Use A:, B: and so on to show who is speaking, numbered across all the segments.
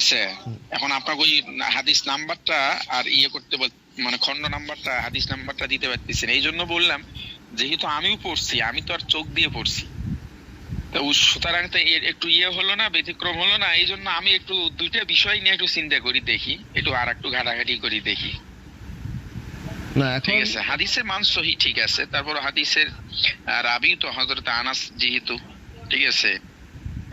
A: আছে। এখন আপনাকে ওই হাদিস নাম্বারটা আর ইয়ে করতে মানে খন্ড নাম্বারটা হাদিস নাম্বারটা দিতে পারতেছেন। এই জন্য বললাম যেহেতু আমিও পড়ছি আমি তো আর চোখ দিয়ে পড়ছি। তো সুতরাং তো একটু ইয়ে হলো না ব্যতিক্রম হলো না এই জন্য আমি একটু দুইটা বিষয় নিয়ে একটু চিন্তা করি দেখি একটু আর একটু ঘাটাঘাটি করি দেখি।
B: না
A: ঠিক আছে হাদিসের মান সহি ঠিক আছে। তারপর হাদিসের রাবি তো হযরত আনাস যেহেতু ঠিক আছে।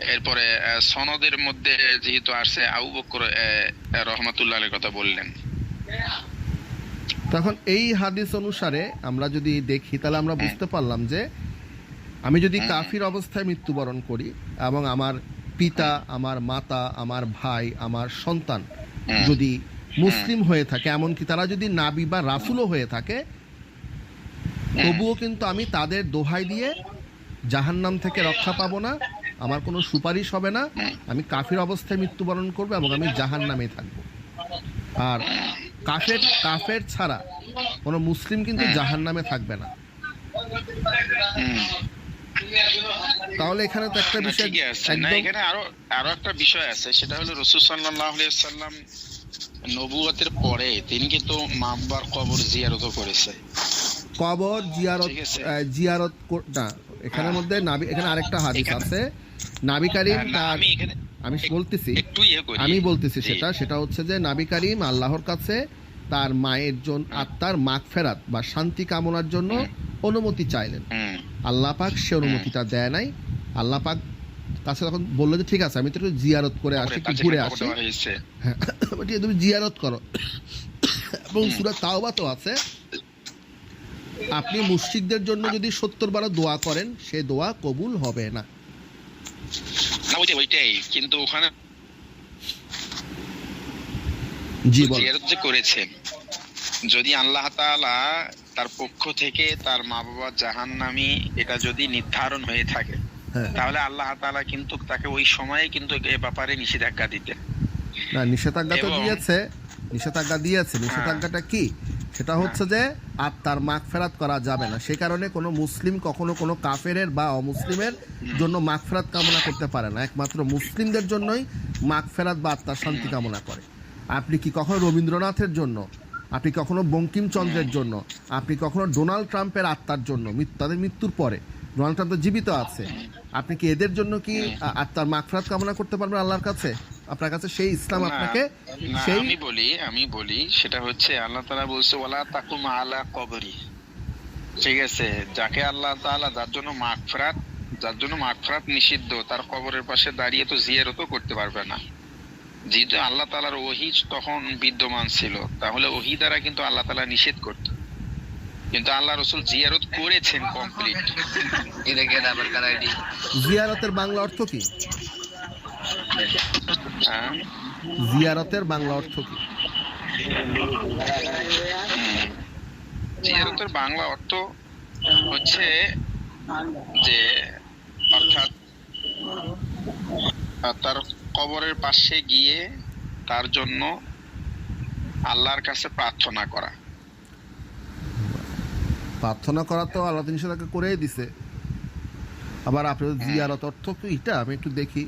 A: এরপরে সনদের মধ্যে যেহেতু আসছে আবু বকর রহমাতুল্লাহ কথা বললেন।
B: তখন এই হাদিস অনুসারে আমরা যদি দেখি তাহলে আমরা বুঝতে পারলাম যে আমি যদি কাফির অবস্থায় মৃত্যুবরণ করি এবং আমার পিতা আমার মাতা আমার ভাই আমার সন্তান যদি মুসলিম হয়ে থাকে এমনকি তারা যদি নাবি বা রাসুলও হয়ে থাকে তবুও কিন্তু আমি তাদের দোহাই দিয়ে জাহান্নাম থেকে রক্ষা পাবো না আমার কোনো সুপারিশ হবে না। আমি কাফির অবস্থায় মৃত্যুবরণ করব এবং আমি জাহান্নামে থাকব। আর কাফের কাফের ছাড়া কোনো মুসলিম কিন্তু জাহান্নামে থাকবে না। তাহলে এখানে তো একটা বিষয়
A: না এখানে আরও আরও একটা বিষয় আছে। সেটা হলো রসুল সাল্লাল্লাহু আলাইহি সাল্লাম নবুয়তের পরে তিনি কিন্তু মাব্বার কবর জিয়ারতও করেছে।
B: কবর জিয়ারত জিয়ারত না এখানের
A: হ্যাঁ।
B: মধ্যে নাবি এখানে আরেকটা হাদিস আছে। নাবি কারিম তার
A: আমি
B: বলতেছি।
A: ইয়ে
B: আমি বলতেছি সেটা। সেটা হচ্ছে যে নাবি কারিম আল্লাহর কাছে তার মায়ের জন্য আত্মার মাগফেরাত বা শান্তি কামনার জন্য অনুমতি চাইলেন। আল্লাহ পাক সে অনুমতিটা দেয় নাই। আল্লাহ পাক কাছে তখন বলল যে ঠিক আছে আমি তো একটু জিয়ারত করে আসি একটু ঘুরে আসি। হ্যাঁ, তুমি জিয়ারত করো। এবং সুরা তাওবা তো আছে। আপনি মুশরিকদের জন্য যদি সত্তর বার দোয়া করেন সে দোয়া কবুল হবে না।
A: ওইটাই কিন্তু ওখানে
B: জি
A: যে করেছেন যদি আল্লাহ তাআলা তার পক্ষ থেকে তার মা বাবা জাহান্নামী এটা যদি নির্ধারণ হয়ে থাকে
B: হ্যাঁ।
A: তাহলে আল্লাহ তাআলা কিন্তু তাকে ওই সময়ে কিন্তু এ ব্যাপারে নিষেধাজ্ঞা দিতেন।
B: না নিষেধাজ্ঞা তো দিয়েছে নিষেধাজ্ঞা দিয়েছে। নিষেধাজ্ঞাটা কি? সেটা হচ্ছে যে আত্মার মাগ ফেরাত করা যাবে না। সে কারণে কোনো মুসলিম কখনো কোনো কাফেরের বা অমুসলিমের জন্য মাগ ফেরাত কামনা করতে পারে না। একমাত্র মুসলিমদের জন্যই মাগ ফেরাত বা আত্মার শান্তি কামনা করে। আপনি কি কখনো রবীন্দ্রনাথের জন্য, আপনি কখনো বঙ্কিমচন্দ্রের জন্য, আপনি কখনো ডোনাল্ড ট্রাম্পের আত্মার জন্য তাদের মৃত্যুর পরে, ডোনাল্ড ট্রাম্প তো জীবিত আছে, আপনি কি এদের জন্য কি আত্মার মাগফিরাত কামনা করতে পারবেন আল্লাহর কাছে? আপনার কাছে সেই ইসলাম আপনাকে সেই
A: আমি বলি আমি বলি সেটা হচ্ছে আল্লাহ তাআলা বলছে ওয়ালা তাকুম আলা কবরি। ঠিক আছে যাকে আল্লাহ তাআলা যার জন্য মাগফিরাত যার জন্য মাগফিরাত নিষিদ্ধ তার কবরের পাশে দাঁড়িয়ে তো জিয়ারতও করতে পারবে না। যেহেতু আল্লাহ তাআলার ওহী তখন বিদ্যমান ছিল তাহলে ওহী দ্বারা কিন্তু আল্লাহ তাআলা নিষেধ করত। কিন্তু আল্লাহ রসুল জিয়ারত করেছেন কমপ্লিট।
B: জিয়ারতের বাংলা অর্থ কি? জিয়ারতের বাংলা অর্থ কি?
A: জিয়ারতের বাংলা অর্থ হচ্ছে যে অর্থাৎ তার কবরের পাশে গিয়ে তার জন্য আল্লাহর কাছে প্রার্থনা করা।
B: প্রার্থনা করা তো আল্লাহ নিষেধাজ্ঞা করেই দিছে। আবার আপনার জিয়ারত অর্থ কি? এটা আমি একটু দেখি।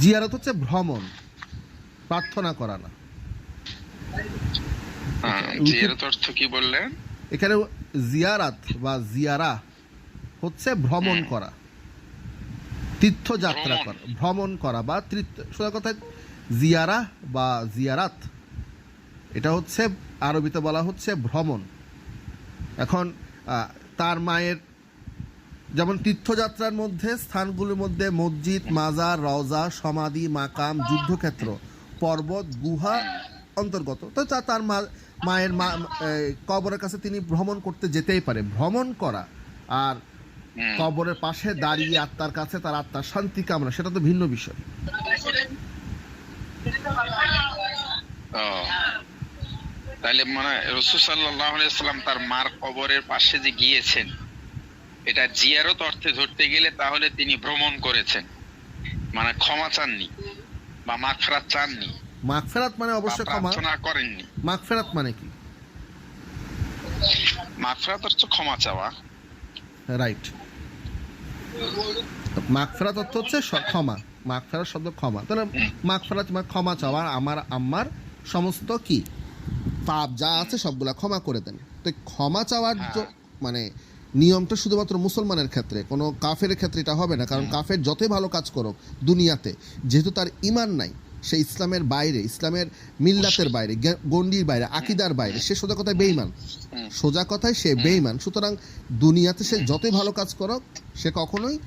B: জিয়ারত হচ্ছে ভ্রমণ প্রার্থনা করা না।
A: হ্যাঁ, জিয়ারত অর্থ কি বললেন?
B: এখানে জিয়ারাত বা জিয়ারা হচ্ছে ভ্রমণ করা তীর্থযাত্রা করা ভ্রমণ করা বা তীর্থ সোজা কথা জিয়ারা বা জিয়ারাত এটা হচ্ছে আরবিতে বলা হচ্ছে ভ্রমণ। এখন তার মায়ের যেমন তীর্থযাত্রার মধ্যে স্থানগুলির মধ্যে মসজিদ মাজার রওজা সমাধি মাকাম যুদ্ধক্ষেত্র পর্বত গুহা অন্তর্গত। তো তার মায়ের মা কবরের কাছে তিনি ভ্রমণ করতে যেতেই পারে। ভ্রমণ করা আর কবরের পাশে দাঁড়িয়ে আত্মার কাছে তার আত্মার শান্তি কামনা সেটা তো ভিন্ন বিষয়।
A: তাহলে মানে রসুল সাল্লাম তার মার কবরের পাশে যে গিয়েছেন এটা জিয়ারত অর্থে ধরতে গেলে তাহলে তিনি ভ্রমণ করেছেন। মানে ক্ষমা চাননি বা মাগফিরাত চাননি।
B: মাগফেরাত মানে
A: বা
B: অবশ্যই ক্ষমা।
A: প্রার্থনা করেননি।
B: মাগফেরাত মানে কি?
A: মাগফিরাত অর্থ ক্ষমা চাওয়া।
B: রাইট। মাগফেরাত অর্থ হচ্ছে ক্ষমা। মাগফেরাত শব্দ ক্ষমা। তাহলে মাগফেরাত মানে ক্ষমা চাওয়া। আমার আম্মার সমস্ত কি? পাপ যা আছে সবগুলা ক্ষমা করে দেন। তো ক্ষমা চাওয়ার জ- মানে নিয়মটা শুধুমাত্র মুসলমানের ক্ষেত্রে কোনো কাফের ক্ষেত্রে এটা হবে না কারণ কাফের যতই ভালো কাজ করুক দুনিয়াতে যেহেতু তার ইমান নাই সে ইসলামের বাইরে ইসলামের মিল্লাতের বাইরে গণ্ডির বাইরে আকিদার বাইরে সে সোজা কথায় বেইমান সোজা কথায় সে বেইমান সুতরাং দুনিয়াতে সে যতই ভালো কাজ করুক সে কখনোই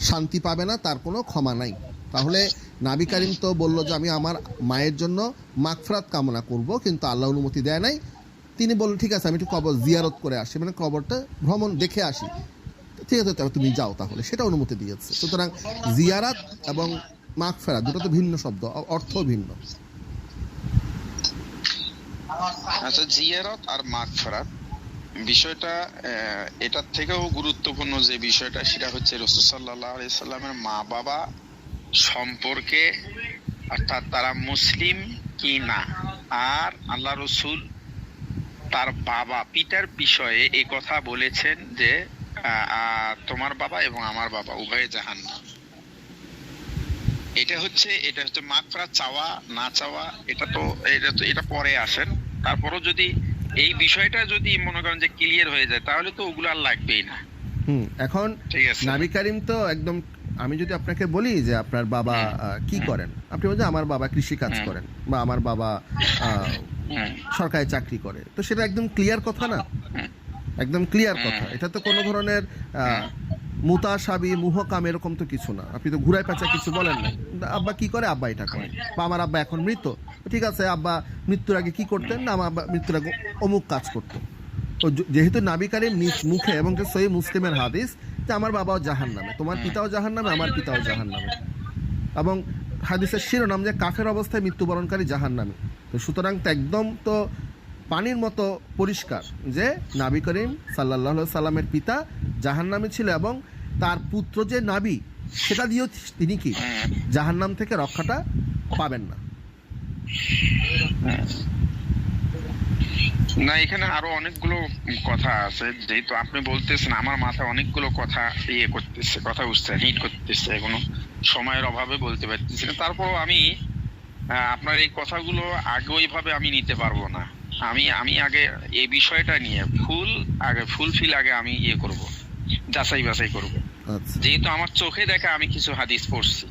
B: শান্তি পাবে না তার কোনো ক্ষমা নাই। তাহলে নাবি কারিম তো বলল যে আমি আমার মায়ের জন্য মাগফরাত কামনা করব কিন্তু আল্লাহ অনুমতি দেয় নাই তিনি বললেন ঠিক আছে আমি একটু কবর জিয়ারত করে আসি। মানে কবরটা ভ্রমণ দেখে আসি। ঠিক আছে তুমি যাও তাহলে। সেটা অনুমতি দিয়েছে। সুতরাং জিয়ারাত এবং মাগফেরাত দুটো তো ভিন্ন শব্দ অর্থ ভিন্ন।
A: আচ্ছা জিয়ারত আর মাগফিরাত বিষয়টা আহ, এটার থেকেও গুরুত্বপূর্ণ যে বিষয়টা সেটা হচ্ছে রসুল সাল্লাহ সাল্লামের মা বাবা সম্পর্কে অর্থাৎ তারা মুসলিম কি না? আর আল্লাহ রসুল তার বাবা পিতার বিষয়ে এই কথা বলেছেন যে তোমার বাবা এবং আমার বাবা উভয়ে জাহান এটা হচ্ছে এটা হচ্ছে মাকফরা চাওয়া না চাওয়া এটা তো এটা তো এটা পরে আসেন। তারপরও যদি এই বিষয়টা যদি মনে করেন যে ক্লিয়ার হয়ে যায় তাহলে তো ওগুলো আর লাগবেই না।
B: হুম এখন
A: ঠিক আছে।
B: নাবি কারিম তো একদম আমি যদি আপনাকে বলি যে আপনার বাবা কি করেন? আপনি বলছেন আমার বাবা কৃষি কাজ করেন বা আমার বাবা সরকারি চাকরি করে। তো সেটা একদম ক্লিয়ার কথা না? একদম ক্লিয়ার কথা। এটা তো কোনো ধরনের মুতাসাবি মুহকাম এরকম তো কিছু না। আপনি তো ঘুরাই পেঁচা কিছু বলেন না। আব্বা কি করে? আব্বা এটা করে। বা আমার আব্বা এখন মৃত। ঠিক আছে আব্বা মৃত্যুর আগে কি করতেন? না আমার আব্বা মৃত্যুর আগে অমুক কাজ করতেন তো যেহেতু নাবি কারিম নিজ মুখে এবং সহি মুসলিমের হাদিস যে আমার বাবাও জাহান নামে তোমার পিতাও জাহান নামে আমার পিতাও জাহান নামে এবং হাদিসের শিরোনাম যে কাফের অবস্থায় মৃত্যুবরণকারী জাহান নামে তো সুতরাং তো একদম তো পানির মতো পরিষ্কার যে নাবি করিম সাল্লাহ সাল্লামের পিতা জাহান্নামে ছিল এবং তার পুত্র যে নাবি, সেটা দিয়েও তিনি কি? জাহান্নাম থেকে রক্ষাটা পাবেন না।
A: না, এখানে আরও অনেকগুলো কথা আছে। যেহেতু আপনি বলতেছেন, আমার মাথায় অনেকগুলো কথা ইয়ে করতেছে, কথা উঠছে হিট করতেছে এখনও সময়ের অভাবে বলতে পারতেছি না। তারপর আমি আপনার এই কথাগুলো আগে ওইভাবে আমি নিতে পারব না। আমি আমি আগে এই বিষয়টা নিয়ে ফুল আগে ফুল ফিল আগে আমি ইয়ে করব যাচাই বাছাই করব।
B: আচ্ছা।
A: যেহেতু আমার চোখে দেখা আমি কিছু হাদিস পড়ছি।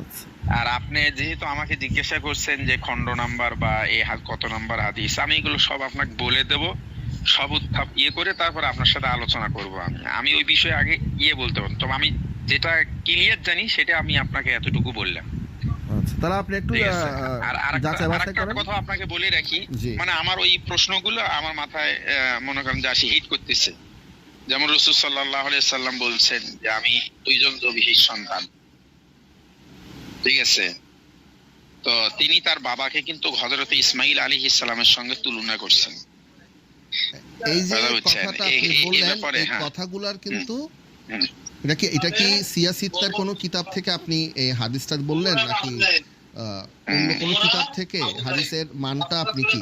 B: আচ্ছা।
A: আর আপনি যেহেতু আমাকে জিজ্ঞাসা করছেন যে খণ্ড নাম্বার বা এ হাত কত নাম্বার হাদিস আমি এগুলো সব আপনাকে বলে দেব সব উত্থাপ ইয়ে করে তারপর আপনার সাথে আলোচনা করব আমি। আমি ওই বিষয়ে আগে ইয়ে বলতে পারব। তবে আমি যেটা ক্লিয়ার জানি সেটা আমি আপনাকে এতটুকু বললাম।
B: আচ্ছা তাহলে আপনি একটু যাচাই বাছাই করেন।
A: কথা আপনাকে বলে রাখি। মানে আমার ওই প্রশ্নগুলো আমার মাথায় মনে করেন যে আসি হিট করতেছে। যেমন রসুল সাল্লাহ সাল্লাম বলছেন যে আমি দুইজন জবিহির সন্তান। ঠিক আছে? তো তিনি তার বাবাকে কিন্তু হজরত ইসমাইল আলী ইসলামের সঙ্গে তুলনা করছেন।
B: এই যে? কথাটা আপনি বললেন এই
A: হ্যাঁ।
B: কথাগুলার কিন্তু। এটা কি এটা কি সিয়াসিত্তার কোনো কিতাব থেকে আপনি এই হাদিসটা বললেন নাকি অন্য কোনো কিতাব থেকে হাদিসের মানটা আপনি কি?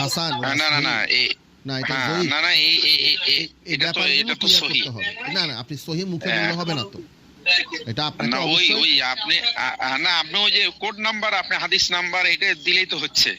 B: হাসান
A: না না না এই
B: না এটা
A: হ্যাঁ, না না এই এই এই- এই-
B: এই
A: এটা তো এটা তো সহি।
B: হবে। না না আপনি সহি মুখে
A: হ্যাঁ।
B: বললে হবে না তো। এটা আপনাকে
A: ওই ওই আপনি না আপনি ওই যে কোড নাম্বার আপনি হাদিস নাম্বার এটা দিলেই তো হচ্ছে।